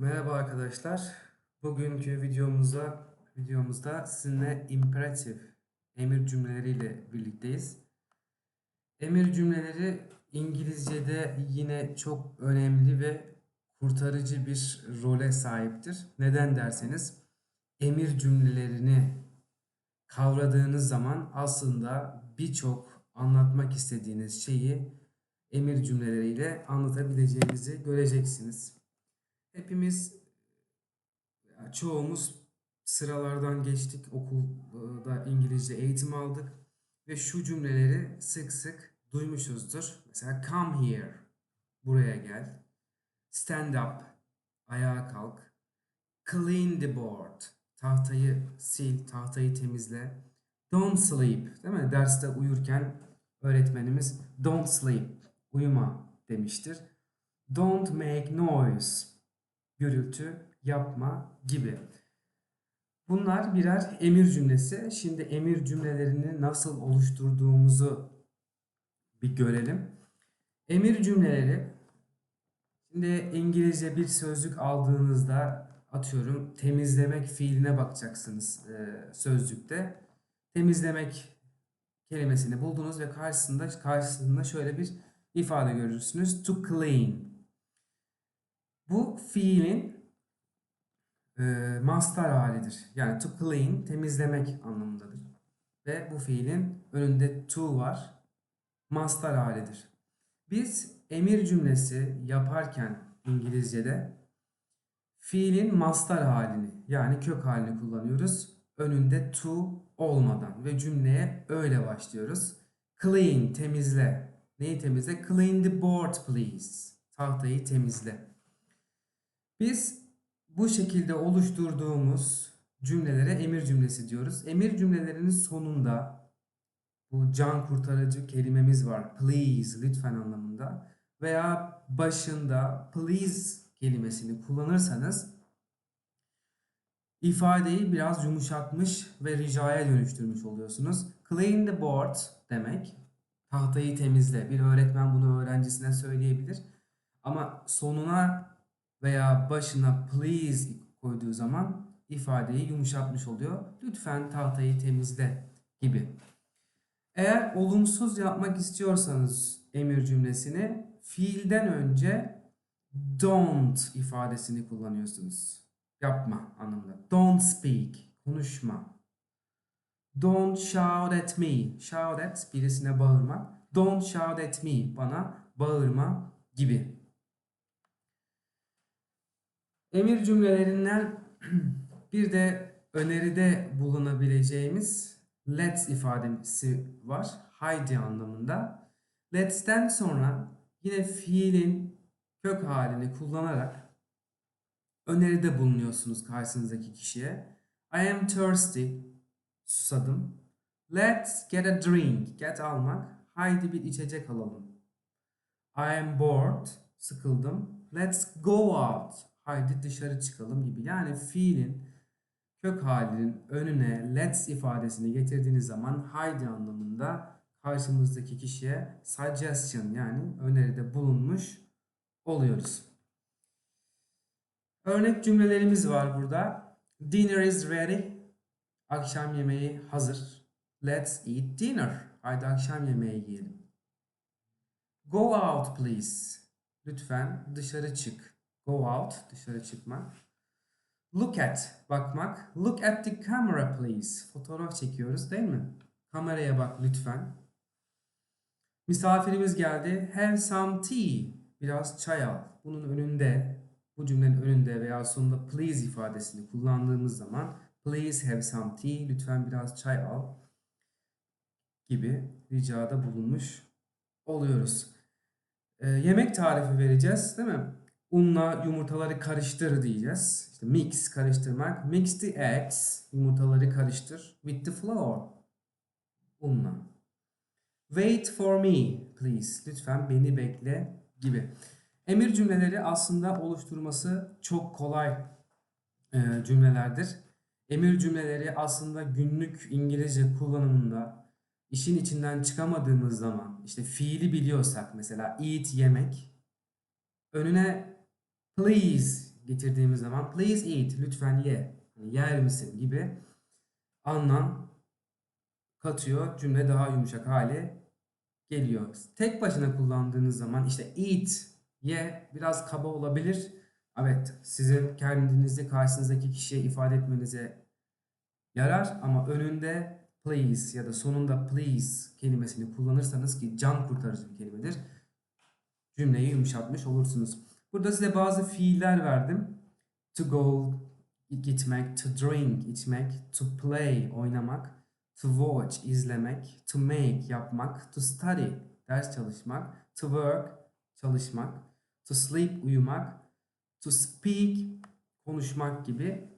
Merhaba arkadaşlar. Bugünkü videomuzda videomuzda sizinle imperatif emir cümleleriyle birlikteyiz. Emir cümleleri İngilizce'de yine çok önemli ve kurtarıcı bir role sahiptir. Neden derseniz emir cümlelerini kavradığınız zaman aslında birçok anlatmak istediğiniz şeyi emir cümleleriyle anlatabileceğinizi göreceksiniz. Hepimiz çoğumuz sıralardan geçtik, okulda İngilizce eğitim aldık ve şu cümleleri sık sık duymuşuzdur. Mesela come here, buraya gel. Stand up, ayağa kalk. Clean the board, tahtayı sil, tahtayı temizle. Don't sleep, değil mi? Derste uyurken öğretmenimiz don't sleep, uyuma demiştir. Don't make noise, gürültü yapma gibi. Bunlar birer emir cümlesi. Şimdi emir cümlelerini nasıl oluşturduğumuzu bir görelim. Emir cümleleri şimdi İngilizce bir sözcük aldığınızda atıyorum temizlemek fiiline bakacaksınız e, sözcükte. Temizlemek kelimesini buldunuz ve karşısında karşısında şöyle bir ifade görürsünüz. To clean. Bu fiilin e, mastar halidir. Yani to clean temizlemek anlamındadır. Ve bu fiilin önünde to var. Mastar halidir. Biz emir cümlesi yaparken İngilizce'de fiilin mastar halini yani kök halini kullanıyoruz. Önünde to olmadan ve cümleye öyle başlıyoruz. Clean temizle. Neyi temizle? Clean the board please. Tahtayı temizle. Biz bu şekilde oluşturduğumuz cümlelere emir cümlesi diyoruz. Emir cümlelerinin sonunda bu can kurtarıcı kelimemiz var. Please, lütfen anlamında. Veya başında please kelimesini kullanırsanız ifadeyi biraz yumuşatmış ve ricaya dönüştürmüş oluyorsunuz. Clean the board demek tahtayı temizle. Bir öğretmen bunu öğrencisine söyleyebilir. Ama sonuna veya başına please koyduğu zaman ifadeyi yumuşatmış oluyor. Lütfen tahtayı temizle gibi. Eğer olumsuz yapmak istiyorsanız emir cümlesini fiilden önce don't ifadesini kullanıyorsunuz. Yapma anlamında. Don't speak. Konuşma. Don't shout at me. Shout at birisine bağırmak. Don't shout at me. Bana bağırma gibi. Emir cümlelerinden bir de öneride bulunabileceğimiz let's ifadesi var. Haydi anlamında. Let's'ten sonra yine fiilin kök halini kullanarak öneride bulunuyorsunuz karşınızdaki kişiye. I am thirsty. Susadım. Let's get a drink. Get almak. Haydi bir içecek alalım. I am bored. Sıkıldım. Let's go out. Haydi dışarı çıkalım gibi. Yani fiilin kök halinin önüne let's ifadesini getirdiğiniz zaman haydi anlamında karşımızdaki kişiye suggestion yani öneride bulunmuş oluyoruz. Örnek cümlelerimiz var burada. Dinner is ready. Akşam yemeği hazır. Let's eat dinner. Haydi akşam yemeği yiyelim. Go out please. Lütfen dışarı çık. Go out, dışarı çıkmak. Look at, bakmak. Look at the camera please. Fotoğraf çekiyoruz değil mi? Kameraya bak lütfen. Misafirimiz geldi. Have some tea. Biraz çay al. Bunun önünde, bu cümlenin önünde veya sonunda please ifadesini kullandığımız zaman please have some tea. Lütfen biraz çay al gibi ricada bulunmuş oluyoruz. Ee, yemek tarifi vereceğiz değil mi? Unla yumurtaları karıştır diyeceğiz. İşte mix karıştırmak. Mix the eggs yumurtaları karıştır with the flour. Unla. Wait for me please. Lütfen beni bekle gibi. Emir cümleleri aslında oluşturması çok kolay e, cümlelerdir. Emir cümleleri aslında günlük İngilizce kullanımında işin içinden çıkamadığımız zaman işte fiili biliyorsak mesela eat yemek önüne please getirdiğimiz zaman please eat lütfen ye. Hani yer misin gibi anlam katıyor. Cümle daha yumuşak hale geliyor. Tek başına kullandığınız zaman işte eat ye biraz kaba olabilir. Evet sizin kendinizi karşınızdaki kişiye ifade etmenize yarar ama önünde please ya da sonunda please kelimesini kullanırsanız ki can kurtarıcı bir kelimedir. Cümleyi yumuşatmış olursunuz. Burada size bazı fiiller verdim. To go gitmek, to drink içmek, to play oynamak, to watch izlemek, to make yapmak, to study ders çalışmak, to work çalışmak, to sleep uyumak, to speak konuşmak gibi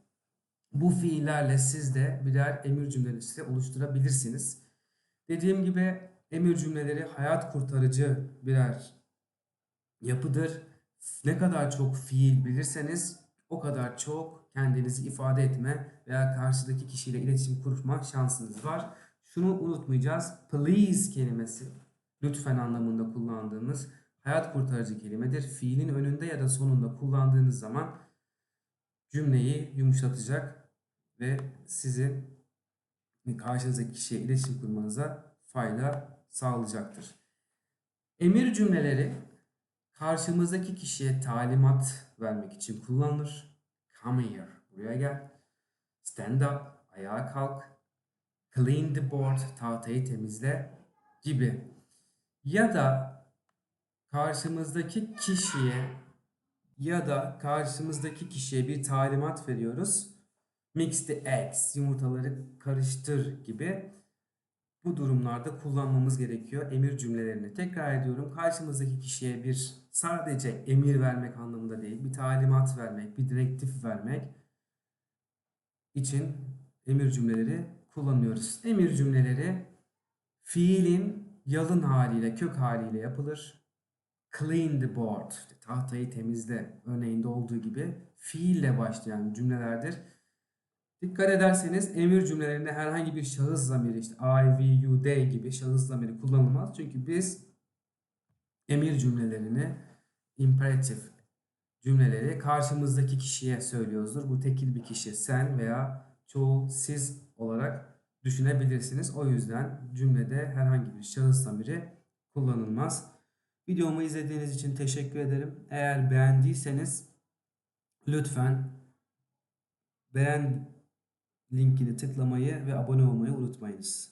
bu fiillerle siz de birer emir cümlesi oluşturabilirsiniz. Dediğim gibi emir cümleleri hayat kurtarıcı birer yapıdır. Ne kadar çok fiil bilirseniz o kadar çok kendinizi ifade etme veya karşıdaki kişiyle iletişim kurma şansınız var. Şunu unutmayacağız. Please kelimesi lütfen anlamında kullandığımız hayat kurtarıcı kelimedir. Fiilin önünde ya da sonunda kullandığınız zaman cümleyi yumuşatacak ve sizin karşınızdaki kişiye iletişim kurmanıza fayda sağlayacaktır. Emir cümleleri karşımızdaki kişiye talimat vermek için kullanılır. Come here, buraya gel. Stand up, ayağa kalk. Clean the board, tahtayı temizle gibi. Ya da karşımızdaki kişiye ya da karşımızdaki kişiye bir talimat veriyoruz. Mix the eggs, yumurtaları karıştır gibi bu durumlarda kullanmamız gerekiyor emir cümlelerini. Tekrar ediyorum karşımızdaki kişiye bir sadece emir vermek anlamında değil, bir talimat vermek, bir direktif vermek için emir cümleleri kullanıyoruz. Emir cümleleri fiilin yalın haliyle, kök haliyle yapılır. Clean the board, tahtayı temizle örneğinde olduğu gibi fiille başlayan cümlelerdir. Dikkat ederseniz emir cümlelerinde herhangi bir şahıs zamiri işte I, we, you, they gibi şahıs zamiri kullanılmaz. Çünkü biz emir cümlelerini imperatif cümleleri karşımızdaki kişiye söylüyoruzdur. Bu tekil bir kişi sen veya çoğul siz olarak düşünebilirsiniz. O yüzden cümlede herhangi bir şahıs zamiri kullanılmaz. Videomu izlediğiniz için teşekkür ederim. Eğer beğendiyseniz lütfen beğen linkini tıklamayı ve abone olmayı unutmayınız.